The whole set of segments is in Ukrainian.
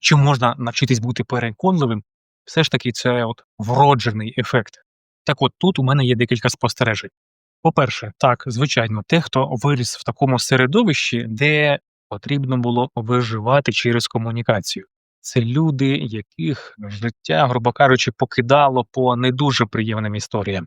чи можна навчитись бути переконливим, все ж таки це от вроджений ефект. Так от тут у мене є декілька спостережень. По-перше, так, звичайно, те, хто виріс в такому середовищі, де потрібно було виживати через комунікацію. Це люди, яких життя, грубо кажучи, покидало по не дуже приємним історіям.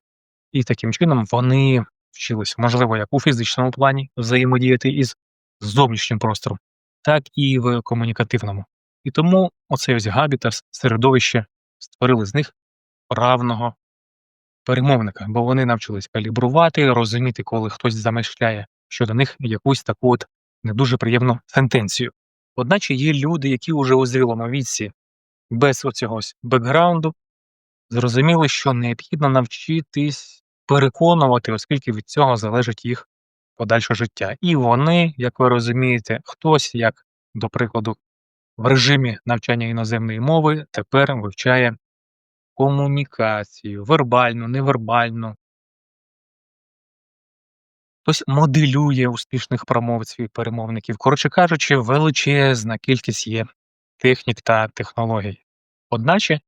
І таким чином вони вчилися, можливо, як у фізичному плані взаємодіяти із зовнішнім простором, так і в комунікативному. І тому оцей ось габітас, середовище створили з них равного перемовника, бо вони навчились калібрувати, розуміти, коли хтось замишляє щодо них якусь таку от не дуже приємну сентенцію. Одначе є люди, які вже у зрілому віці, без оцього бекграунду, зрозуміли, що необхідно навчитись переконувати, оскільки від цього залежить їх подальше життя. І вони, як ви розумієте, хтось, як до прикладу, в режимі навчання іноземної мови тепер вивчає комунікацію, вербальну, невербальну. Хтось моделює успішних промовців і перемовників. Коротше кажучи, величезна кількість є технік та технологій. Одначе, в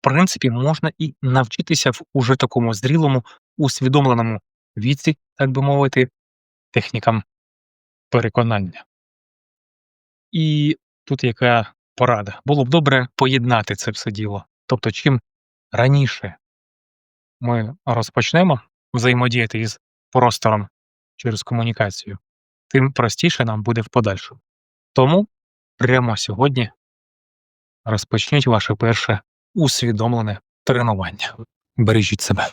принципі, можна і навчитися в уже такому зрілому, усвідомленому віці, так би мовити, технікам переконання. І тут яка порада? Було б добре поєднати це все діло. Тобто, чим раніше ми розпочнемо взаємодіяти із простором через комунікацію, тим простіше нам буде в подальшому. Тому прямо сьогодні розпочніть ваше перше усвідомлене тренування. Бережіть себе.